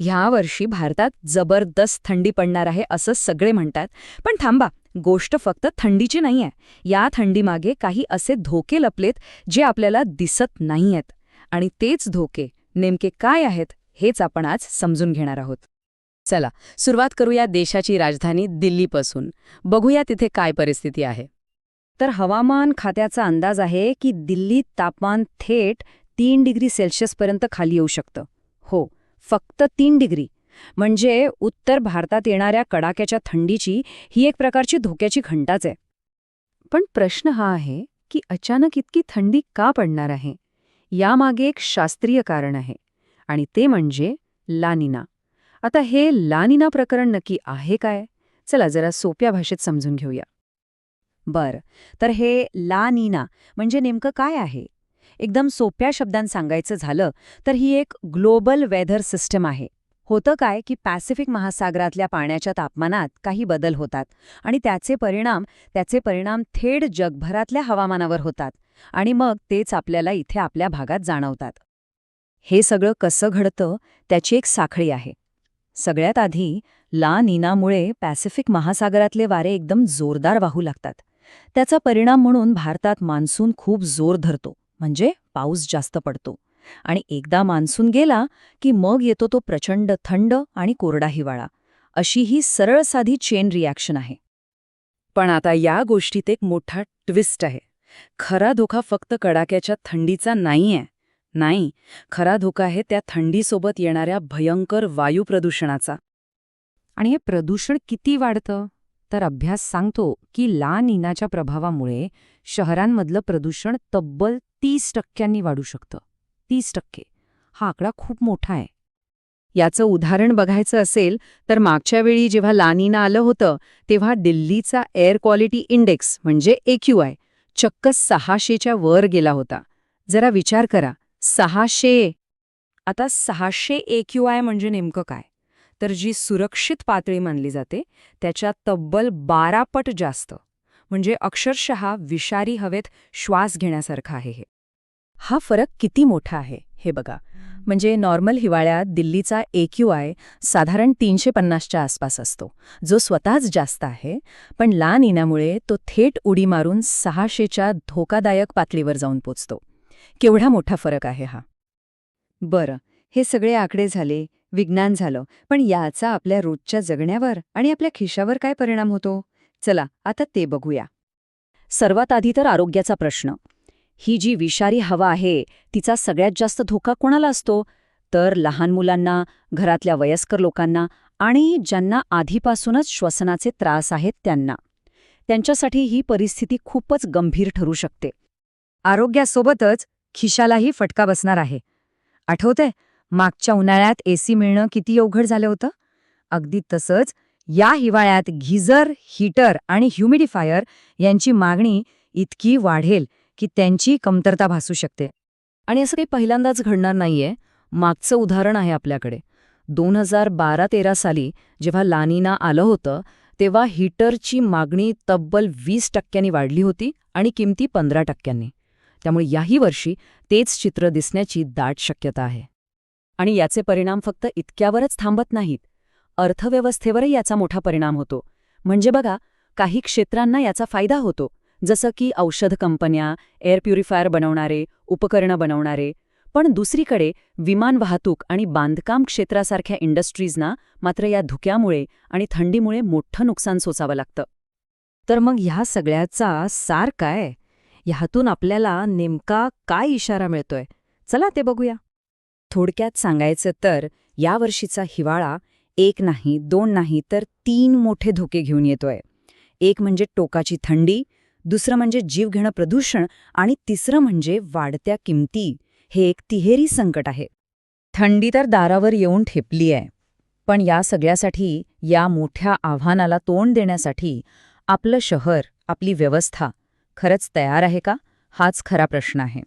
ह्या वर्षी भारतात जबरदस्त थंडी पडणार आहे असं सगळे म्हणतात. पण थांबा गोष्ट फक्त थंडीची नाहीये. या थंडीमागे काही असे धोके लपलेत जे आपल्याला दिसत नाहीयेत. आणि तेच धोके नेमके काय आहेत हेच आपण आज समजून घेणार आहोत. चला सुरुवात करूया देशाची राजधानी दिल्लीपासून. बघूया तिथे काय परिस्थिती आहे. तर हवामान खात्याचा अंदाज आहे की दिल्लीत तापमान थेट तीन डिग्री सेल्सिअसपर्यंत खाली येऊ शकतं. हो फक्त तीन डिग्री. म्हणजे उत्तर भारतात येणाऱ्या कडाक्याच्या थंडीची ही एक प्रकारची धोक्याची घंटाच आहे. पण प्रश्न हा आहे की अचानक इतकी थंडी का पडणार आहे? यामागे एक शास्त्रीय कारण आहे आणि ते म्हणजे लानिना. आता हे लानिना प्रकरण नक्की आहे काय? चला जरा सोप्या भाषेत समजून घेऊया. बर तर हे ला नीना म्हणजे नेमकं काय आहे? एकदम सोप्या शब्दांत सांगायचं झालं तर ही एक ग्लोबल वेदर सिस्टम आहे. होतं काय की पॅसिफिक महासागरातल्या पाण्याच्या तापमानात काही बदल होतात आणि त्याचे परिणाम त्याचे परिणाम थेट जगभरातल्या हवामानावर होतात आणि मग तेच आपल्याला इथे आपल्या भागात जाणवतात. हे सगळं कसं घडतं त्याची एक साखळी आहे. सगळ्यात आधी ला निनामुळे पॅसिफिक महासागरातले वारे एकदम जोरदार वाहू लागतात. त्याचा परिणाम म्हणून भारतात मान्सून खूप जोर धरतो. म्हणजे पाऊस जास्त पडतो. आणि एकदा मान्सून गेला की मग येतो तो प्रचंड थंड आणि कोरडा हिवाळा. अशी ही सरळ साधी चेन रिॲक्शन आहे. पण आता या गोष्टीत एक मोठा ट्विस्ट आहे. खरा धोका फक्त कडाक्याच्या थंडीचा नाहीये. नाही खरा धोका आहे त्या थंडीसोबत येणाऱ्या भयंकर वायू प्रदूषणाचा. आणि हे प्रदूषण किती वाढतं? तर अभ्यास सांगतो की ला निनाच्या प्रभावामुळे शहरांमधलं प्रदूषण तब्बल तीस टक्क्यांनी वाढू शकतं. तीस टक्के. हा आकडा खूप मोठा आहे. याचं उदाहरण बघायचं असेल तर मागच्या वेळी जेव्हा लानिना आलं होतं तेव्हा दिल्लीचा एअर क्वालिटी इंडेक्स म्हणजे एक्यूआय चक्क सहाशेच्या वर गेला होता. जरा विचार करा. सहाशे. आता सहाशे एक्यूआय म्हणजे नेमकं काय? तर जी सुरक्षित पातळी मानली जाते त्याच्या तब्बल बारा पट जास्त. म्हणजे अक्षरशः विषारी हवेत श्वास घेण्यासारखा आहे हे. हा फरक किती मोठा आहे हे बघा. म्हणजे नॉर्मल हिवाळ्यात दिल्लीचा एक्यूआय साधारण तीनशे पन्नासच्या आसपास असतो. जो स्वतःच जास्त आहे पण लहान इनामुळे तो थेट उडी मारून सहाशेच्या धोकादायक पातळीवर जाऊन पोचतो. केवढा मोठा फरक आहे हा. बरं हे सगळे आकडे झाले विज्ञान झालं. पण याचा आपल्या रोजच्या जगण्यावर आणि आपल्या खिशावर काय परिणाम होतो? चला आता ते बघूया. सर्वात आधी तर आरोग्याचा प्रश्न. ही जी विषारी हवा आहे तिचा सगळ्यात जास्त धोका कोणाला असतो? तर लहान मुलांना घरातल्या वयस्कर लोकांना आणि ज्यांना आधीपासूनच श्वसनाचे त्रास आहेत त्यांना. त्यांच्यासाठी ही परिस्थिती खूपच गंभीर ठरू शकते. आरोग्यासोबतच खिशालाही फटका बसणार आहे. आठवतंय? मागच्या उन्हाळ्यात एसी मिळणं किती अवघड झालं होतं? अगदी तसंच या हिवाळ्यात गिझर हीटर आणि ह्युमिडिफायर यांची मागणी इतकी वाढेल की त्यांची कमतरता भासू शकते. आणि असं काही पहिल्यांदाच घडणार नाहीये. मागचं उदाहरण आहे आपल्याकडे. दोन हजार बारा तेरा साली जेव्हा लानीना आलं होतं तेव्हा हीटरची मागणी तब्बल वीस टक्क्यांनी वाढली होती आणि किमती पंधरा टक्क्यांनी. त्यामुळे याही वर्षी तेच चित्र दिसण्याची दाट शक्यता आहे. आणि याचे परिणाम फक्त इतक्यावरच थांबत नाहीत. अर्थव्यवस्थेवरही याचा मोठा परिणाम होतो. म्हणजे बघा काही क्षेत्रांना याचा फायदा होतो. जसं की औषध कंपन्या एअर प्युरिफायर बनवणारे उपकरणं बनवणारे. पण दुसरीकडे विमान वाहतूक आणि बांधकाम क्षेत्रासारख्या इंडस्ट्रीजना मात्र या धुक्यामुळे आणि थंडीमुळे मोठं नुकसान सोसावं लागतं. तर मग ह्या सगळ्याचा सार काय? ह्यातून आपल्याला नेमका काय इशारा मिळतोय? चला ते बघूया. थोडक्यात सांगायचं तर यावर्षीचा हिवाळा एक नाही दोन नाही तर तीन मोठे धोके घेऊन येतोय. एक म्हणजे टोकाची थंडी दुसरं म्हणजे जीवघेणं प्रदूषण आणि तिसरं म्हणजे वाढत्या किमती. हे एक तिहेरी संकट आहे. थंडी तर दारावर येऊन ठेपली आहे. पण या सगळ्यासाठी या मोठ्या आव्हानाला तोंड देण्यासाठी आपलं शहर आपली व्यवस्था खरंच तयार आहे का? हाच खरा प्रश्न आहे.